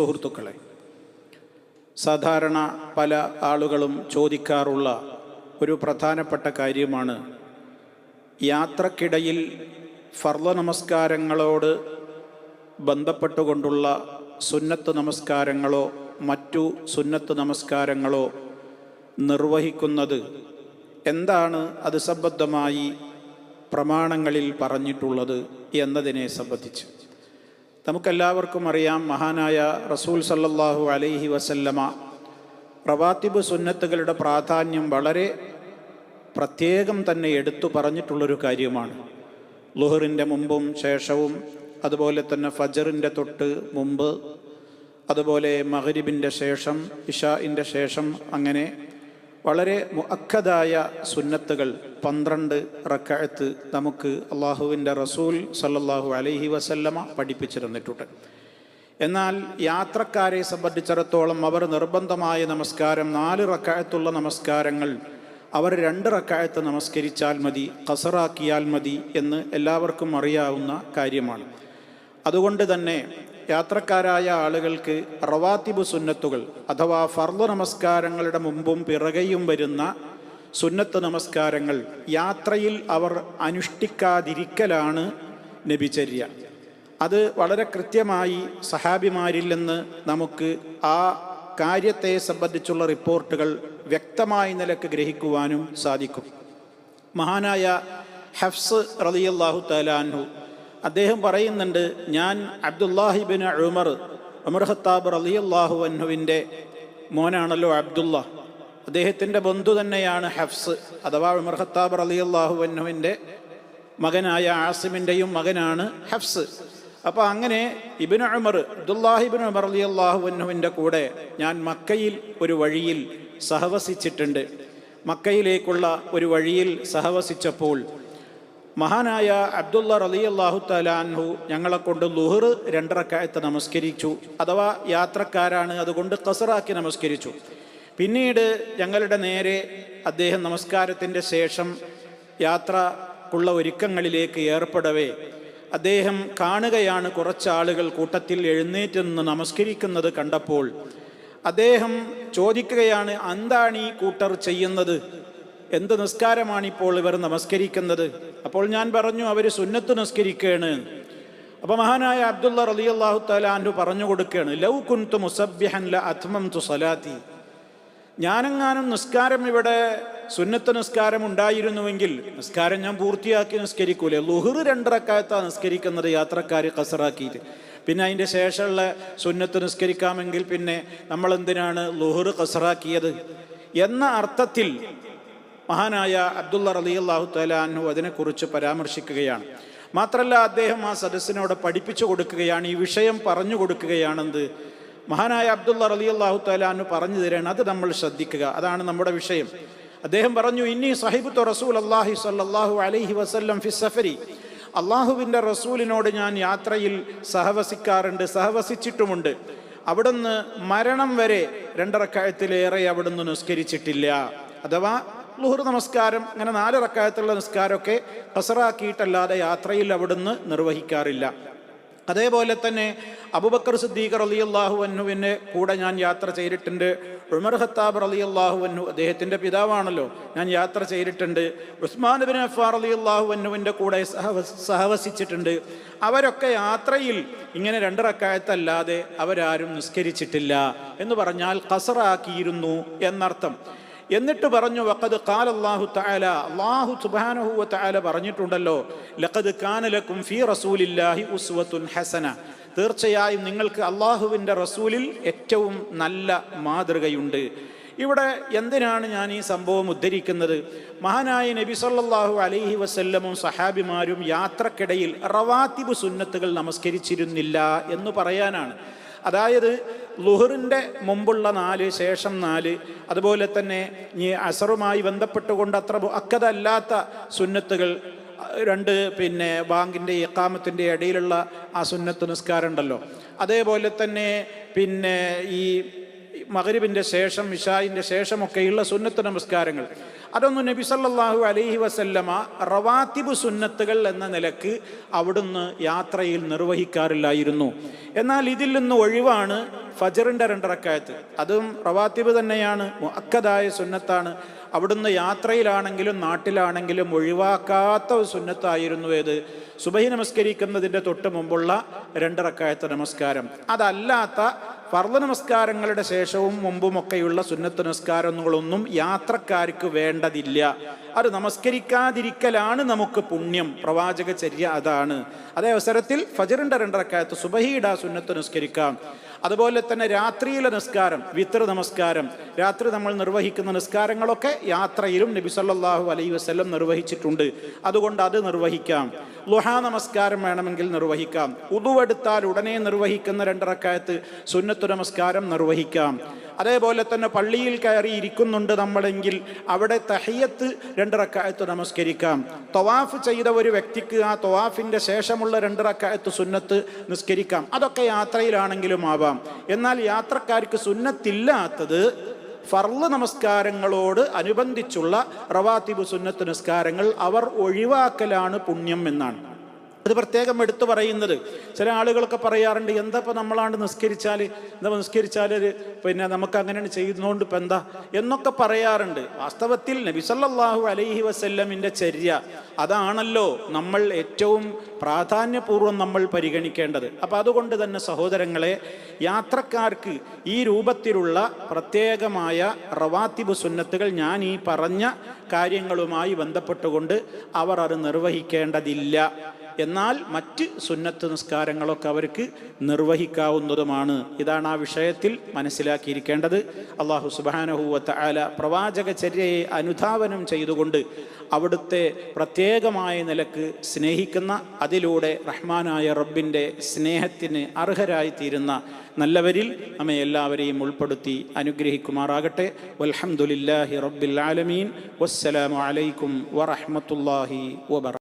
സുഹൃത്തുക്കളെ സാധാരണ പല ആളുകളും ചോദിക്കാറുള്ള ഒരു പ്രധാനപ്പെട്ട കാര്യമാണ്. യാത്രക്കിടയിൽ ഫർള നമസ്കാരങ്ങളോട് ബന്ധപ്പെട്ടുകൊണ്ടുള്ള സുന്നത്ത് നമസ്കാരങ്ങളോ മറ്റു സുന്നത്ത് നമസ്കാരങ്ങളോ നിർവഹിക്കുന്നത് എന്താണ് അത് സംബന്ധമായി പ്രമാണങ്ങളിൽ പറഞ്ഞിട്ടുള്ളത് എന്നതിനെ സംബന്ധിച്ച്. നമുക്കെല്ലാവർക്കും അറിയാം മഹാനായ റസൂൽ സല്ലല്ലാഹു അലൈഹി വസല്ലമ റവാത്തിബ് സുന്നത്തുകളുടെ പ്രാധാന്യം വളരെ പ്രത്യേകം തന്നെ എടുത്തു പറഞ്ഞിട്ടുള്ളൊരു കാര്യമാണ്. ലുഹറിന്റെ മുമ്പും ശേഷവും അതുപോലെ തന്നെ ഫജറിന്റെ തൊട്ട് മുമ്പ് അതുപോലെ മഹരിബിന്റെ ശേഷം ഇഷാഇന്റെ ശേഷം അങ്ങനെ വളരെ മുഅക്കദായ സുന്നത്തുകൾ പന്ത്രണ്ട് റക്കഴത്ത് നമുക്ക് അള്ളാഹുവിന്റെ റസൂൽ സല്ലല്ലാഹു അലൈഹി വസല്ലമ പഠിപ്പിച്ചിരുന്നിട്ടുണ്ട്. എന്നാൽ യാത്രക്കാരെ സംബന്ധിച്ചിടത്തോളം അവർ നിർബന്ധമായ നമസ്കാരം നാല് റക്കായത്തുള്ള നമസ്കാരങ്ങൾ അവർ രണ്ട് റക്കായത്ത് നമസ്കരിച്ചാൽ മതി കസറാക്കിയാൽ മതി എന്ന് എല്ലാവർക്കും അറിയാവുന്ന കാര്യമാണ്. അതുകൊണ്ട് തന്നെ യാത്രക്കാരായ ആളുകൾക്ക് റവാത്തിബ് സുന്നത്തുകൾ അഥവാ ഫർദ് നമസ്കാരങ്ങളുടെ മുമ്പും പിറകെയും വരുന്ന സുന്നത്ത് നമസ്കാരങ്ങൾ യാത്രയിൽ അവർ അനുഷ്ഠിക്കാതിരിക്കലാണ് നബിചര്യ. അത് വളരെ കൃത്യമായി സഹാബിമാരിൽ നിന്ന് നമുക്ക് ആ കാര്യത്തെ സംബന്ധിച്ചുള്ള റിപ്പോർട്ടുകൾ വ്യക്തമായ നിലയ്ക്ക് ഗ്രഹിക്കുവാനും സാധിക്കും. മഹാനായ ഹഫ്സ് റലിയല്ലാഹു തലാൻഹു അദ്ദേഹം പറയുന്നുണ്ട് ഞാൻ Abdullah ibn Umar Umar Khattab അള്ളാഹു അൻഹുവിന്റെ മോനാണല്ലോ അബ്ദുള്ള അദ്ദേഹത്തിന്റെ ബന്ധു തന്നെയാണ് ഹഫ്സ്. അഥവാ ഉമർ ഖത്താബ് അള്ളാഹു അൻഹുവിന്റെ മകനായ ആസിമിന്റെയും മകനാണ് ഹഫ്സ്. അപ്പോൾ അങ്ങനെ ഇബിൻ ഉമർ അബ്ദുല്ലാഹിബിൻ ഉമർ അലി അള്ളാഹു അൻഹുവിന്റെ കൂടെ ഞാൻ മക്കയിൽ ഒരു വഴിയിൽ സഹവസിച്ചിട്ടുണ്ട്. മക്കയിലേക്കുള്ള ഒരു വഴിയിൽ സഹവസിച്ചപ്പോൾ മഹാനായ അബ്ദുള്ള റലി അള്ളാഹു തലാൻഹു ഞങ്ങളെ കൊണ്ട് ലുഹർ രണ്ടരക്കായത്ത് നമസ്കരിച്ചു. അഥവാ യാത്രക്കാരാണ് അതുകൊണ്ട് കസറാക്കി നമസ്കരിച്ചു. പിന്നീട് ഞങ്ങളുടെ നേരെ അദ്ദേഹം നമസ്കാരത്തിന്റെ ശേഷം യാത്രക്കുള്ള ഒരുക്കങ്ങളിലേക്ക് ഏർപ്പെടവേ. അദ്ദേഹം കാണുകയാണ് കുറച്ചാളുകൾ കൂട്ടത്തിൽ എഴുന്നേറ്റ് നിന്ന് നമസ്കരിക്കുന്നത് കണ്ടപ്പോൾ അദ്ദേഹം ചോദിക്കുകയാണ് എന്താണ് ഈ കൂട്ടർ ചെയ്യുന്നത്? എന്ത് നിസ്കാരമാണിപ്പോൾ ഇവർ നമസ്കരിക്കുന്നത്? അപ്പോൾ ഞാൻ പറഞ്ഞു അവർ സുന്നത്ത് നിസ്കരിക്കുകയാണ് അപ്പോൾ മഹാനായ അബ്ദുള്ള റലി അള്ളാഹു തലാൻഡു പറഞ്ഞു കൊടുക്കുകയാണ് ലൗ കുൻതു മുസബ്യഹൻ ല തു സലാത്തി. ഞാനെങ്ങാനും നിസ്കാരം ഇവിടെ സുന്നത്ത് നിസ്കാരം ഉണ്ടായിരുന്നുവെങ്കിൽ നിസ്കാരം ഞാൻ പൂർത്തിയാക്കി നിസ്കരിക്കൂലേ. ലുഹർ രണ്ടരക്കാലത്താണ് നിസ്കരിക്കുന്നത് യാത്രക്കാർ കസറാക്കിയിട്ട് പിന്നെ അതിന്റെ ശേഷമുള്ള സുന്നത്ത് നിസ്കരിക്കാമെങ്കിൽ പിന്നെ നമ്മൾ എന്തിനാണ് ലുഹർ കസറാക്കിയത് എന്ന അർത്ഥത്തിൽ മഹാനായ അബ്ദുള്ള റലി അള്ളാഹു തലാനു അതിനെക്കുറിച്ച് പരാമർശിക്കുകയാണ്. മാത്രമല്ല അദ്ദേഹം ആ സദസ്സിനോട് പഠിപ്പിച്ചു കൊടുക്കുകയാണ് ഈ വിഷയം പറഞ്ഞു കൊടുക്കുകയാണെന്ത് മഹാനായ അബ്ദുള്ള റലി അള്ളാഹു തലാനു പറഞ്ഞു തരാണ് അത് നമ്മൾ ശ്രദ്ധിക്കുക. അതാണ് നമ്മുടെ വിഷയം. അദ്ദേഹം പറഞ്ഞു ഇനി സഹിബുത്തു റസൂൽ അള്ളാഹി സല്ലാഹു അലൈഹി വസല്ലം ഫി സഫരി. അള്ളാഹുവിന്റെ റസൂലിനോട് ഞാൻ യാത്രയിൽ സഹവസിക്കാറുണ്ട് സഹവസിച്ചിട്ടുമുണ്ട്. അവിടുന്ന് മരണം വരെ രണ്ടറക്കായത്തിലേറെ അവിടുന്ന് നിസ്കരിച്ചിട്ടില്ല. അഥവാ ലുഹർ നമസ്കാരം അങ്ങനെ നാല് റക്കായത്തുള്ള നിസ്കാരമൊക്കെ കസറാക്കിയിട്ടല്ലാതെ യാത്രയിൽ അവിടുന്ന് നിർവഹിക്കാറില്ല. അതേപോലെ തന്നെ അബുബക്കർ സിദ്ദീഖർ അലി അള്ളാഹു അന്നുവിന്റെ കൂടെ ഞാൻ യാത്ര ചെയ്തിട്ടുണ്ട്. ഉമർ ഖത്താബ് അള്ളാഹു അന്നു അദ്ദേഹത്തിന്റെ പിതാവാണല്ലോ ഞാൻ യാത്ര ചെയ്തിട്ടുണ്ട്. ഉസ്മാൻ ബിൻ അഫാർ അള്ളാഹു അന്നുവിന്റെ കൂടെ സഹവസിച്ചിട്ടുണ്ട്. അവരൊക്കെ യാത്രയിൽ ഇങ്ങനെ രണ്ടിറക്കായത്തല്ലാതെ അവരാരും നിസ്കരിച്ചിട്ടില്ല എന്ന് പറഞ്ഞാൽ കസറാക്കിയിരുന്നു എന്നർത്ഥം. എന്നിട്ട് പറഞ്ഞു വക്കത് അള്ളാഹു താല അള്ളാഹു സുബാനഹുവ താല പറഞ്ഞിട്ടുണ്ടല്ലോ ലഖദ് കാനലക്കും ഫി റസൂലില്ലാഹി ഉസ്വത്തുൻ ഹസന. തീർച്ചയായും നിങ്ങൾക്ക് അള്ളാഹുവിന്റെ റസൂലിൽ ഏറ്റവും നല്ല മാതൃകയുണ്ട്. ഇവിടെ എന്തിനാണ് ഞാൻ ഈ സംഭവം ഉദ്ധരിക്കുന്നത്? മഹാനായ നബി സല്ലാഹു അലൈഹി വസല്ലമും സഹാബിമാരും യാത്രക്കിടയിൽ റവാത്തിബ് സുന്നത്തുകൾ നമസ്കരിച്ചിരുന്നില്ല എന്ന് പറയാനാണ്. അതായത് ലുഹറിന്റെ മുമ്പുള്ള നാല് ശേഷം നാല്. അതുപോലെ തന്നെ ഈ അസറുമായി ബന്ധപ്പെട്ടുകൊണ്ട് അത്ര അക്കതല്ലാത്ത സുന്നത്തുകൾ രണ്ട് പിന്നെ ബാങ്കിന്റെ ഇക്കാമത്തിന്റെ ഇടയിലുള്ള ആ സുന്നത്ത് നിസ്കാരം ഉണ്ടല്ലോ അതേപോലെ തന്നെ പിന്നെ ഈ മകരിബിന്റെ ശേഷം ഇഷായിന്റെ ശേഷമൊക്കെയുള്ള സുന്നത്ത് നമസ്കാരങ്ങൾ. അതൊന്നും നബി സല്ലാഹു അലൈഹി വസല്ലമ റവാത്തിബ് സുന്നത്തുകൾ എന്ന നിലയ്ക്ക് അവിടുന്ന് യാത്രയിൽ നിർവഹിക്കാറില്ലായിരുന്നു. എന്നാൽ ഇതിൽ നിന്ന് ഒഴിവാണ് ഫജറിന്റെ രണ്ടറക്കായത്ത് അതും റവാത്തിബ് തന്നെയാണ് അക്കതായ സുന്നത്താണ്. അവിടുന്ന് യാത്രയിലാണെങ്കിലും നാട്ടിലാണെങ്കിലും ഒഴിവാക്കാത്ത ഒരു സുന്നത്തായിരുന്നു ഏത്? സുബഹി നമസ്കരിക്കുന്നതിന്റെ തൊട്ട് മുമ്പുള്ള രണ്ടറക്കായത്തെ നമസ്കാരം. അതല്ലാത്ത ഫർദ് നമസ്കാരങ്ങളുടെ ശേഷവും മുമ്പുമൊക്കെയുള്ള സുന്നത്ത് നമസ്കാരങ്ങളൊന്നും യാത്രക്കാർക്ക് വേണ്ടതില്ല. അത് നമസ്കരിക്കാതിരിക്കലാണ് നമുക്ക് പുണ്യം. പ്രവാചക ചര്യ അതാണ്. അതേ അവസരത്തിൽ ഫജറിന്റെ രണ്ടരക്കാലത്ത് സുബഹീഡ സുന്നത്ത് നമസ്കരിക്കാം. അതുപോലെ തന്നെ രാത്രിയിലെ നിസ്കാരം വിത്ര നമസ്കാരം രാത്രി നമ്മൾ നിർവഹിക്കുന്ന നിസ്കാരങ്ങളൊക്കെ യാത്രയിലും നബി സല്ലല്ലാഹു അലൈഹി വസല്ലം നിർവഹിച്ചിട്ടുണ്ട്. അതുകൊണ്ട് അത് നിർവഹിക്കാം. ലുഹാ നമസ്കാരം വേണമെങ്കിൽ നിർവഹിക്കാം. ഉതുവെടുത്താൽ ഉടനെ നിർവഹിക്കുന്ന രണ്ടറക്കായത്ത് സുന്നത്തു നമസ്കാരം നിർവഹിക്കാം. അതേപോലെ തന്നെ പള്ളിയിൽ കയറി ഇരിക്കുന്നുണ്ട് നമ്മളെങ്കിൽ അവിടെ തഹയ്യത്ത് രണ്ടിറക്കായത്ത് നമസ്കരിക്കാം. തൊവാഫ് ചെയ്ത ഒരു വ്യക്തിക്ക് ആ തൊവാഫിന്റെ ശേഷമുള്ള രണ്ടിറക്കായത്ത് സുന്നത്ത് നിസ്കരിക്കാം. അതൊക്കെ യാത്രയിലാണെങ്കിലും ആവാം. എന്നാൽ യാത്രക്കാർക്ക് സുന്നത്തില്ലാത്തത് ഫർൾ നമസ്കാരങ്ങളോട് അനുബന്ധിച്ചുള്ള റവാത്തിബു സുന്നത്ത് നിസ്കാരങ്ങൾ അവർ ഒഴിവാക്കലാണ് പുണ്യം എന്നാണ്. അത് പ്രത്യേകം എടുത്തു പറയുന്നത്. ചില ആളുകളൊക്കെ പറയാറുണ്ട് എന്താ ഇപ്പം നമ്മളാണ്ട് നിസ്കരിച്ചാൽ എന്താ നിസ്കരിച്ചാൽ പിന്നെ നമുക്ക് അങ്ങനെയാണ് ചെയ്യുന്നതുകൊണ്ട് ഇപ്പം എന്താ? എന്നൊക്കെ പറയാറുണ്ട്. വാസ്തവത്തിൽ നബിസല്ലാഹു അലൈഹി വസല്ലമിന്റെ ചര്യ അതാണല്ലോ നമ്മൾ ഏറ്റവും പ്രാധാന്യപൂർവം നമ്മൾ പരിഗണിക്കേണ്ടത്. അപ്പം അതുകൊണ്ട് തന്നെ സഹോദരങ്ങളെ യാത്രക്കാർക്ക് ഈ രൂപത്തിലുള്ള പ്രത്യേകമായ റവാത്തിബ് സുന്നത്തുകൾ ഞാൻ ഈ പറഞ്ഞ കാര്യങ്ങളുമായി ബന്ധപ്പെട്ടുകൊണ്ട് അവർ അത് നിർവഹിക്കേണ്ടതില്ല. എന്നാൽ മറ്റ് സുന്നത്ത് നിസ്കാരങ്ങളൊക്കെ അവർക്ക് നിർവഹിക്കാവുന്നതുമാണ്. ഇതാണ് ആ വിഷയത്തിൽ മനസ്സിലാക്കിയിരിക്കേണ്ടത്. അള്ളാഹു സുബാനഹൂവത്ത് ആല പ്രവാചക ചര്യയെ അനുധാവനം ചെയ്തുകൊണ്ട് അവിടുത്തെ പ്രത്യേകമായ നിലയ്ക്ക് സ്നേഹിക്കുന്ന അതിലൂടെ റഹ്മാനായ റബ്ബിന്റെ സ്നേഹത്തിന് അർഹരായിത്തീരുന്ന നല്ലവരിൽ നമ്മെ എല്ലാവരെയും ഉൾപ്പെടുത്തി അനുഗ്രഹിക്കുമാറാകട്ടെ. വൽഹംദുലില്ലാഹി റബ്ബിൽ ആലമീൻ. വസ്സലാമു അലൈക്കും വറഹ്മത്തുള്ളാഹി വബറ